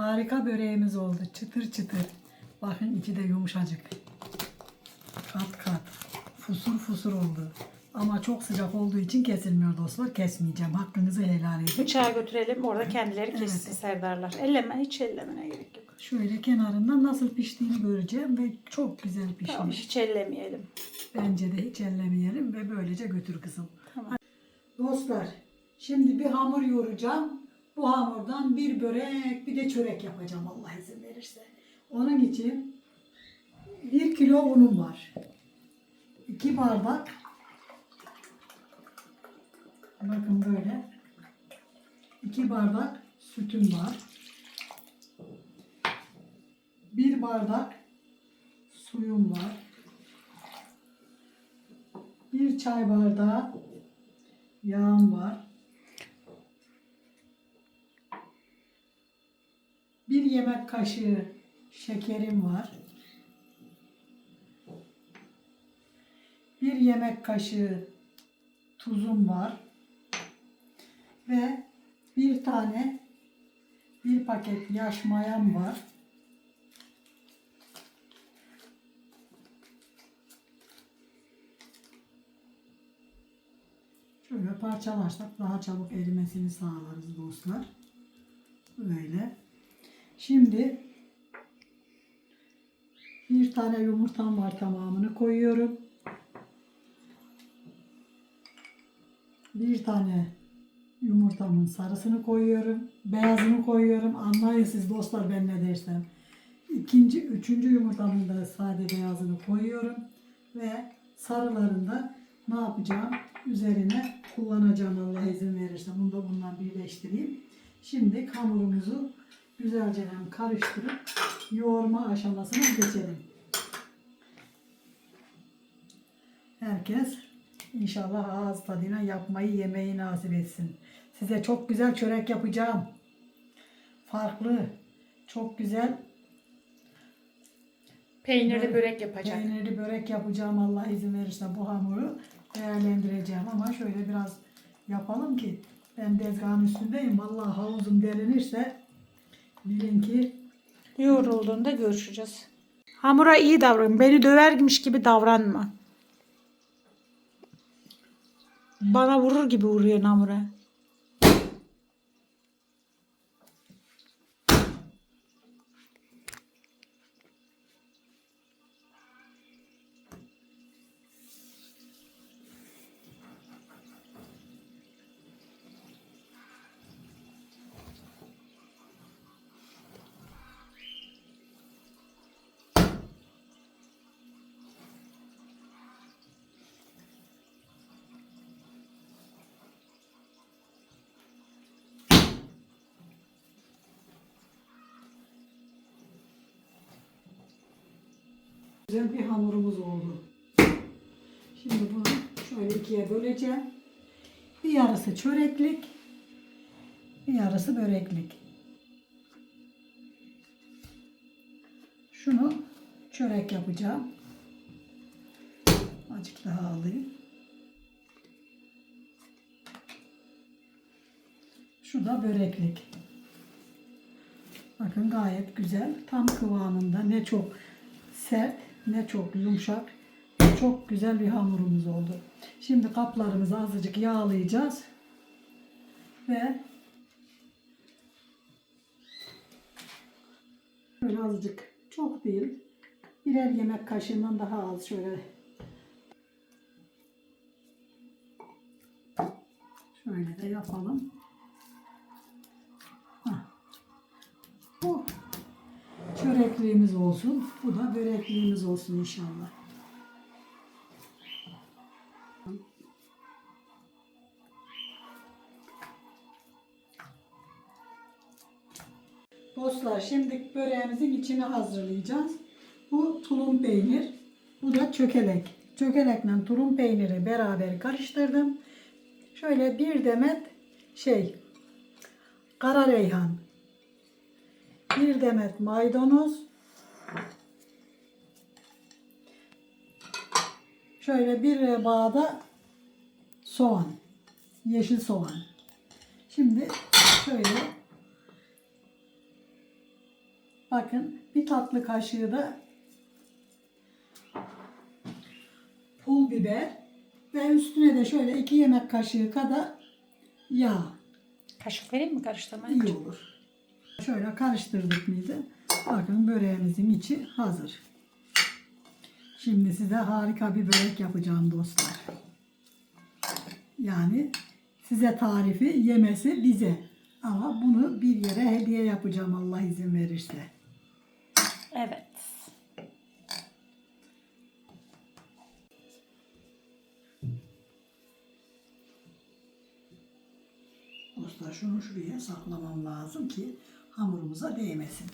Harika böreğimiz oldu. Çıtır çıtır. Bakın içi de yumuşacık. Kat kat. Fusur fusur oldu. Ama çok sıcak olduğu için kesilmiyor dostlar. Kesmeyeceğim. Hakkınızı helal edin. Bıçağı götürelim orada kendileri kessin Evet. Serdarlar. Elleme hiç ellemene gerek yok. Şöyle kenarından nasıl piştiğini göreceğim ve çok güzel pişmiş. Tamam hiç ellemeyelim. Bence de hiç ellemeyelim ve böylece götür kızım. Tamam. Dostlar, şimdi bir hamur yoğuracağım. Bu hamurdan bir börek, bir de çörek yapacağım Allah izin verirse. Onun için bir kilo unum var. İki bardak. Bakın böyle. İki bardak sütüm var. Bir bardak suyum var. Bir çay bardağı yağım var. Bir yemek kaşığı şekerim var. Bir yemek kaşığı tuzum var. Ve bir tane bir paket yaş mayam var. Şöyle parçalarsak daha çabuk erimesini sağlarız dostlar. Böyle. Şimdi bir tane yumurtam var tamamını koyuyorum. Bir tane yumurtamın sarısını koyuyorum. Beyazını koyuyorum. Anlayın siz dostlar ben ne dersem. İkinci, üçüncü yumurtamın da sade beyazını koyuyorum. Ve sarılarını da ne yapacağım? Üzerine kullanacağım Allah izin verirse. Bunu da bundan birleştireyim. Şimdi hamurumuzu güzelce karıştırıp yoğurma aşamasına geçelim. Herkes inşallah ağız tadıyla yapmayı yemeyi nasip etsin. Size çok güzel çörek yapacağım. Farklı, çok güzel Peynirli Evet. börek yapacak. Peynirli börek yapacağım Allah izin verirse bu hamuru değerlendireceğim ama şöyle biraz yapalım ki ben tezgahın üstündeyim. Vallahi havuzum derinirse bilin ki Yoğrulduğunda görüşeceğiz. Hamura iyi davran. Beni dövermiş gibi davranma. Bana vurur gibi vuruyor hamura. Güzel bir hamurumuz oldu. Şimdi bunu şöyle ikiye böleceğim. Bir yarısı çöreklik, bir yarısı böreklik. Şunu çörek yapacağım. Azıcık daha alayım. Şu da böreklik. Bakın gayet güzel. Tam kıvamında. Ne çok sert ne çok yumuşak. Çok güzel bir hamurumuz oldu. Şimdi kaplarımızı azıcık yağlayacağız. Ve şöyle azıcık çok değil. Birer yemek kaşığından daha az şöyle şöyle de yapalım. Çörekliğimiz olsun. Bu da börekliğimiz olsun inşallah. Dostlar şimdi böreğimizin içini hazırlayacağız. Bu tulum peynir. Bu da çökelek. Çökelekle tulum peyniri beraber karıştırdım. Şöyle bir demet şey kara reyhan bir demet maydanoz, şöyle bir bağda soğan, yeşil soğan. Şimdi şöyle Bakın bir tatlı kaşığı da pul biber ve üstüne de şöyle iki yemek kaşığı kadar yağ. Kaşık vereyim mi karıştırmak İyi için? olur. Şöyle karıştırdık mıydı? Bakın böreğimizin içi hazır. Şimdi size harika bir börek yapacağım dostlar. Yani size tarifi yemesi bize. Ama bunu bir yere hediye yapacağım Allah izin verirse. Evet. Dostlar şunu şuraya saklamam lazım ki hamurumuza değmesin.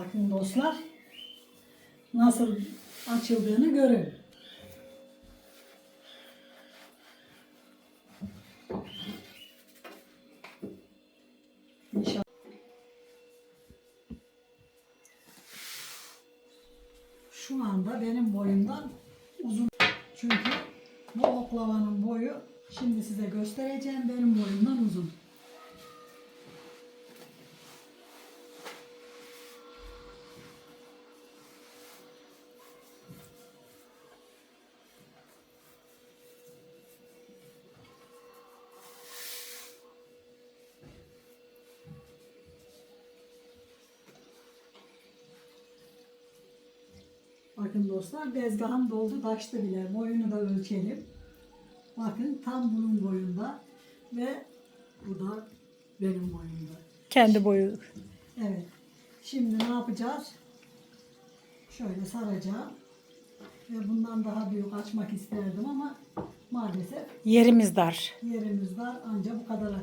Bakın dostlar nasıl açıldığını görün. İnşallah. Şu anda benim boyumdan uzun. Çünkü bu oklavanın boyu şimdi size göstereceğim benim boyumdan uzun. Bakın dostlar bezgahım doldu taştı bile. Boyunu da ölçelim. Bakın tam bunun boyunda ve bu da benim boyumda. Kendi boyu. Evet. Şimdi ne yapacağız? Şöyle saracağım. Ve bundan daha büyük açmak isterdim ama maalesef Yerimiz dar. yerimiz dar ancak bu kadar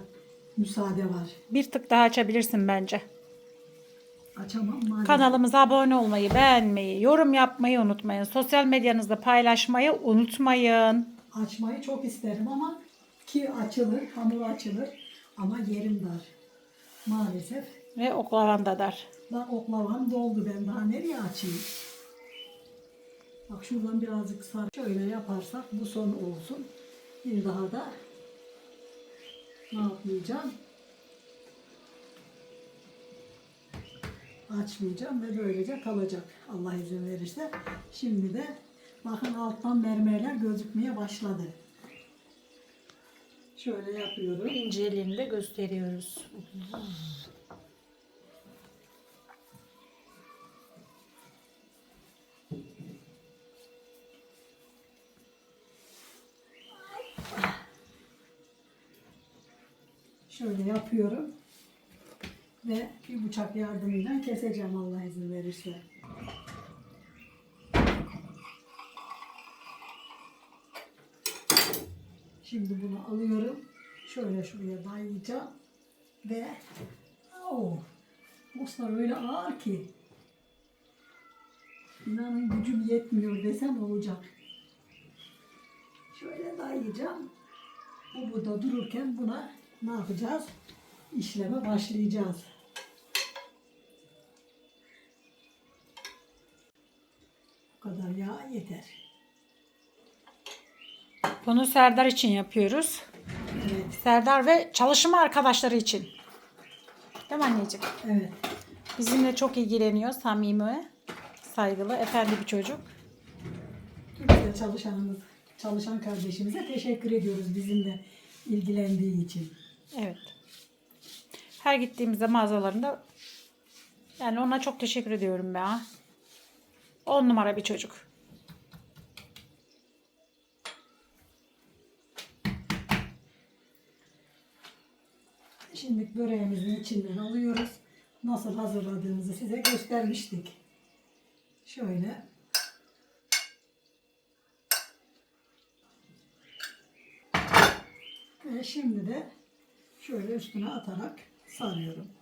müsaade var. Bir tık daha açabilirsin bence. Açamam maalesef. Kanalımıza abone olmayı, beğenmeyi, yorum yapmayı unutmayın. Sosyal medyanızda paylaşmayı unutmayın. Açmayı çok isterim ama ki açılır, hamur açılır ama yerim dar. Maalesef Ve oklavan da dar. Bak oklavam doldu ben daha nereye açayım? Bak şuradan birazcık sar. Şöyle yaparsak bu son olsun. Bir daha da ne yapmayacağım? Açmayacağım ve böylece kalacak. Allah izin verirse. Şimdi de bakın alttan mermerler gözükmeye başladı. Şöyle yapıyorum. İnceliğini de gösteriyoruz. Şöyle yapıyorum. Ve bir bıçak yardımıyla keseceğim Allah izin verirse. Şimdi bunu alıyorum. Şöyle şuraya dayayacağım. Ve oh, Moslar öyle ağır ki. İnanın gücüm yetmiyor desem olacak. Şöyle dayayacağım. Bu burada dururken buna ne yapacağız? İşleme başlayacağız. Kadar yağ yeter. Bunu Serdar için yapıyoruz. Evet, Serdar ve çalışma arkadaşları için. Değil mi anneciğim? evet. Bizimle çok ilgileniyor. Samimi, saygılı, efendi bir çocuk. Biz de çalışanımız, çalışan kardeşimize teşekkür ediyoruz bizimle ilgilendiği için. Evet. Her gittiğimizde mağazalarında yani ona çok teşekkür ediyorum ben. On numara bir çocuk. Şimdi böreğimizin içinden alıyoruz. Nasıl hazırladığımızı size göstermiştik. Şöyle. Ve şimdi de şöyle üstüne atarak sarıyorum.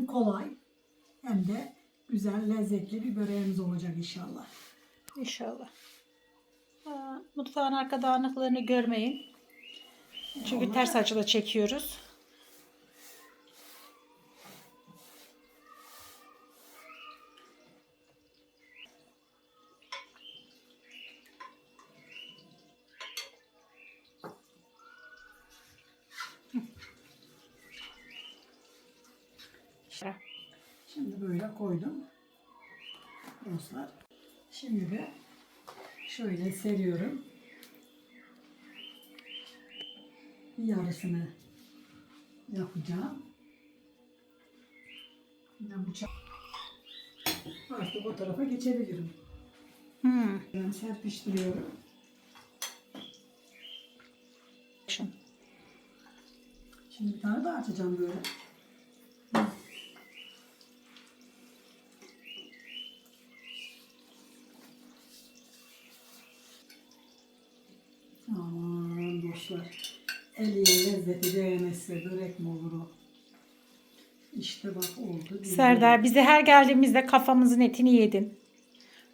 Hem kolay hem de güzel lezzetli bir böreğimiz olacak inşallah. İnşallah. Aa, Mutfağın arka dağınıklarını görmeyin. Çünkü ters açıda çekiyoruz. Şimdi böyle koydum. Dostlar. Şimdi de şöyle seriyorum. Yarısını yapacağım. Yine bıçak. Artık o tarafa geçebilirim. Hmm. Ben serpiştiriyorum. Şimdi. Bir tane daha açacağım böyle. Aman dostlar. El iyi lezzeti değmezse börek mi olur o? İşte bak oldu. Serdar bize her geldiğimizde kafamızın etini yedin.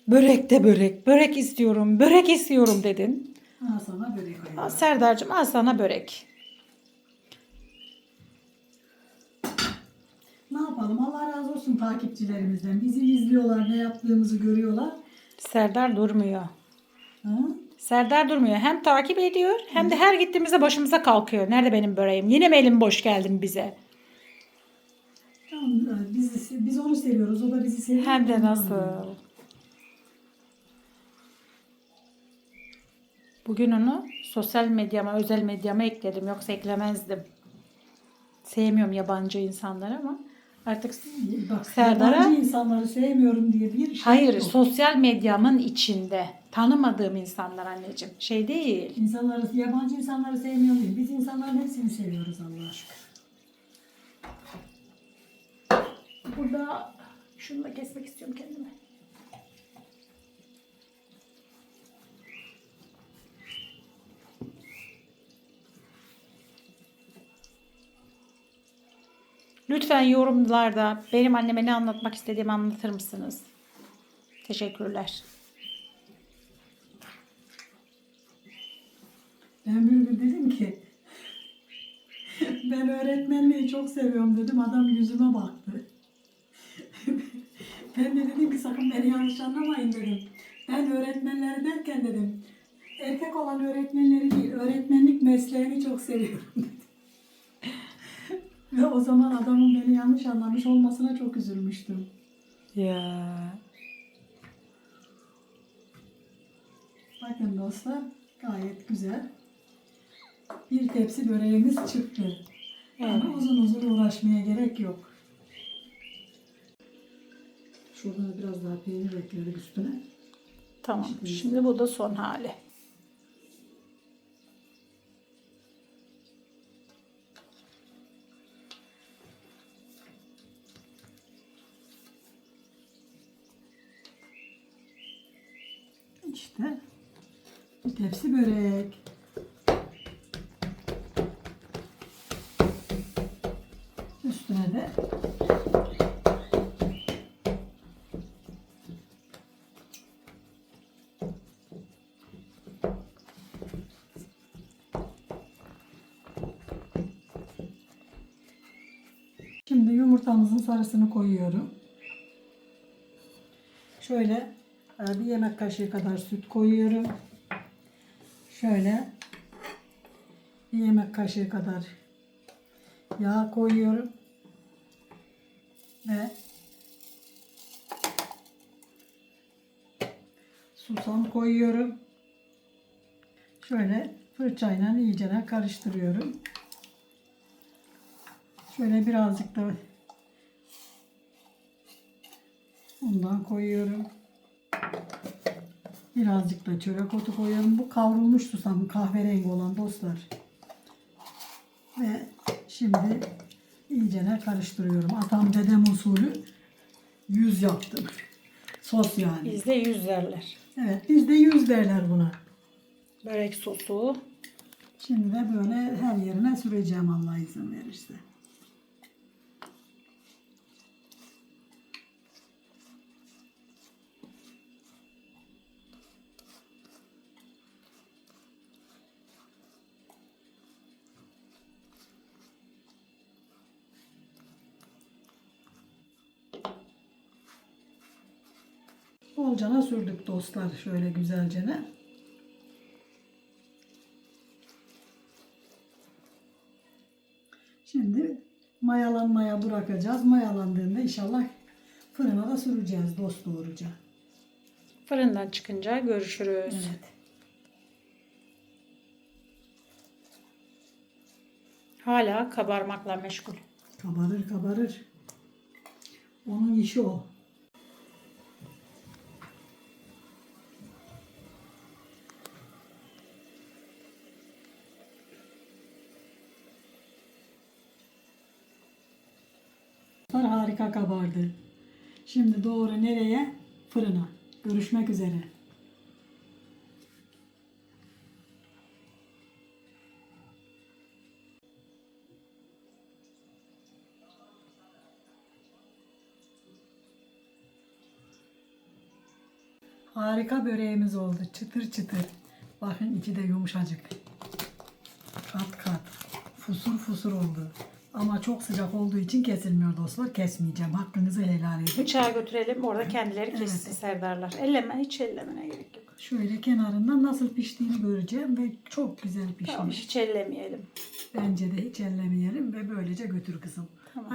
Börek de börek, börek istiyorum, börek istiyorum dedin. Ha sana börek Al ayırdım. Serdar'cığım al sana börek. Ne yapalım? Allah razı olsun takipçilerimizden. Bizi izliyorlar, ne yaptığımızı görüyorlar. Serdar durmuyor. Ha? Serdar durmuyor. Hem takip ediyor hem de her gittiğimizde başımıza kalkıyor. Nerede benim böreğim? Yine mi elim boş geldin bize? Tamam, biz, biz onu seviyoruz, o da bizi seviyor. Hem de nasıl? Bugün onu sosyal medyama, özel medyama ekledim. Yoksa eklemezdim. Sevmiyorum yabancı insanları ama artık Bak Serdar'a- yabancı insanları sevmiyorum diye bir şey hayır yok. sosyal medyamın içinde tanımadığım insanlar anneciğim. Şey değil. İnsanları, yabancı insanları sevmiyorum değil. Biz insanların hepsini seviyoruz Allah'a şükür. Burada şunu da kesmek istiyorum kendime. Lütfen yorumlarda benim anneme ne anlatmak istediğimi anlatır mısınız? Teşekkürler. Ben gün dedim ki ben öğretmenliği çok seviyorum dedim. Adam yüzüme baktı. Ben de dedim ki sakın beni yanlış anlamayın dedim. Ben öğretmenleri derken dedim erkek olan öğretmenleri değil öğretmenlik mesleğini çok seviyorum dedim. Ve o zaman adamın beni yanlış anlamış olmasına çok üzülmüştüm. Ya. Bakın dostlar gayet güzel. Bir tepsi böreğimiz çıktı. Yani Evet. uzun uzun uğraşmaya gerek yok. Şuradan biraz daha peynir ekledik üstüne. Tamam. Şimdi bu da son hali. İşte bir tepsi börek. Yumurtamızın sarısını koyuyorum. Şöyle e, bir yemek kaşığı kadar süt koyuyorum. Şöyle bir yemek kaşığı kadar yağ koyuyorum. Ve susam koyuyorum. Şöyle fırçayla iyice karıştırıyorum. Şöyle birazcık da undan koyuyorum. Birazcık da çörek otu koyuyorum. Bu kavrulmuş susam kahverengi olan dostlar. Ve şimdi iyicene karıştırıyorum. Atam dedem usulü yüz yaptım. Sos yani. Bizde yüz derler. Evet bizde yüz derler buna. Börek sosu. Şimdi de böyle her yerine süreceğim Allah izin verirse. Bolcana sürdük dostlar şöyle güzelcene. Şimdi mayalanmaya bırakacağız. Mayalandığında inşallah fırına da süreceğiz dost doğruca. Fırından çıkınca görüşürüz. Evet. Hala kabarmakla meşgul. Kabarır kabarır. Onun işi o. Harika kabardı. Şimdi doğru nereye? Fırına. Görüşmek üzere. Harika böreğimiz oldu. Çıtır çıtır. Bakın içi de yumuşacık. Kat kat. Fusur fusur oldu. Ama çok sıcak olduğu için kesilmiyor dostlar. Kesmeyeceğim. Hakkınızı helal edin. Bıçağı götürelim orada kendileri kessin Evet. Serdarlar. Elleme hiç ellemene gerek yok. Şöyle kenarından nasıl piştiğini göreceğim ve çok güzel pişmiş. Tamam hiç ellemeyelim. Bence de hiç ellemeyelim ve böylece götür kızım. Tamam.